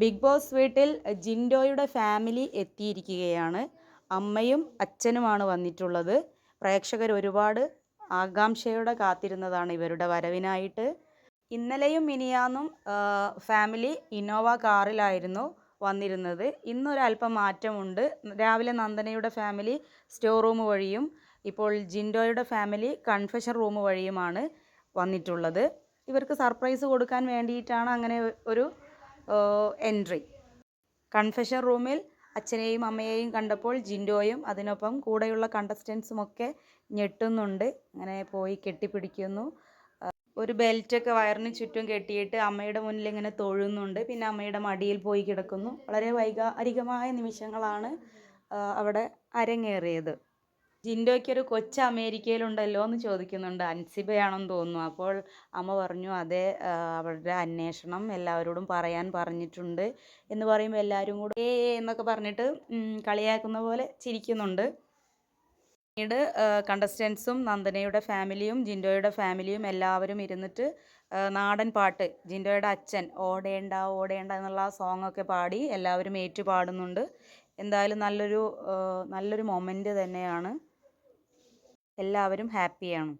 Big boss വീട്ടിൽ ജിൻഡോയുടെ family എത്തിയിരിക്കുകയാണ്. അമ്മയും അച്ഛനുമാണ് വന്നിട്ടുള്ളത്. പ്രേക്ഷകർ ഒരുപാട് ആകാംക്ഷയോടെ കാത്തിരുന്നതാണ് ഇവരുടെ വരവിനായിട്ട്. ഇന്നലെയും മിനിയാന്നും ഫാമിലി ഇന്നോവ കാറിലായിരുന്നു വന്നിരുന്നത്. ഇന്നൊരല്പം മാറ്റമുണ്ട്. രാവിലെ നന്ദനയുടെ ഫാമിലി സ്റ്റോർ റൂം വഴിയും ഇപ്പോൾ ജിൻഡോയുടെ ഫാമിലി കൺഫെഷൻ റൂം വഴിയുമാണ് വന്നിട്ടുള്ളത്. ഇവർക്ക് സർപ്രൈസ് കൊടുക്കാൻ വേണ്ടിയിട്ടാണ് അങ്ങനെ ഒരു എൻട്രി കൺഫെഷൻ റൂമിൽ അച്ഛനെയും അമ്മയെയും കണ്ടപ്പോൾ ജിൻഡോയും അതിനൊപ്പം കൂടെയുള്ള കണ്ടസ്റ്റൻസും ഒക്കെ ഞെട്ടുന്നുണ്ട്. അങ്ങനെ പോയി കെട്ടിപ്പിടിക്കുന്നു. ഒരു ബെൽറ്റൊക്കെ വയറിന് ചുറ്റും കെട്ടിയിട്ട് അമ്മയുടെ മുന്നിൽ ഇങ്ങനെ തൊഴുന്നുണ്ട്. പിന്നെ അമ്മയുടെ മടിയിൽ പോയി കിടക്കുന്നു. വളരെ വൈകാരികമായ നിമിഷങ്ങളാണ് അവിടെ അരങ്ങേറിയത്. ജിൻഡോയ്ക്കൊരു കൊച്ച് അമേരിക്കയിലുണ്ടല്ലോ എന്ന് ചോദിക്കുന്നുണ്ട്. അൻസിബയാണെന്ന് തോന്നുന്നു. അപ്പോൾ അമ്മ പറഞ്ഞു അതെ അവരുടെ അന്വേഷണം എല്ലാവരോടും പറയാൻ പറഞ്ഞിട്ടുണ്ട് എന്ന് പറയുമ്പോൾ എല്ലാവരും കൂടെ ഏ എന്നൊക്കെ പറഞ്ഞിട്ട് കളിയാക്കുന്ന പോലെ ചിരിക്കുന്നുണ്ട്. പിന്നീട് കണ്ടസ്റ്റൻസും നന്ദനയുടെ ഫാമിലിയും ജിൻഡോയുടെ ഫാമിലിയും എല്ലാവരും ഇരുന്നിട്ട് നാടൻ പാട്ട് ജിൻഡോയുടെ അച്ഛൻ ഓടേണ്ട ഓടേണ്ട എന്നുള്ള സോങ് ഒക്കെ പാടി എല്ലാവരും ഏറ്റുപാടുന്നുണ്ട്. എന്തായാലും നല്ലൊരു നല്ലൊരു മൊമെന്റ് തന്നെയാണ്. എല്ലാവരും ഹാപ്പിയാണ്.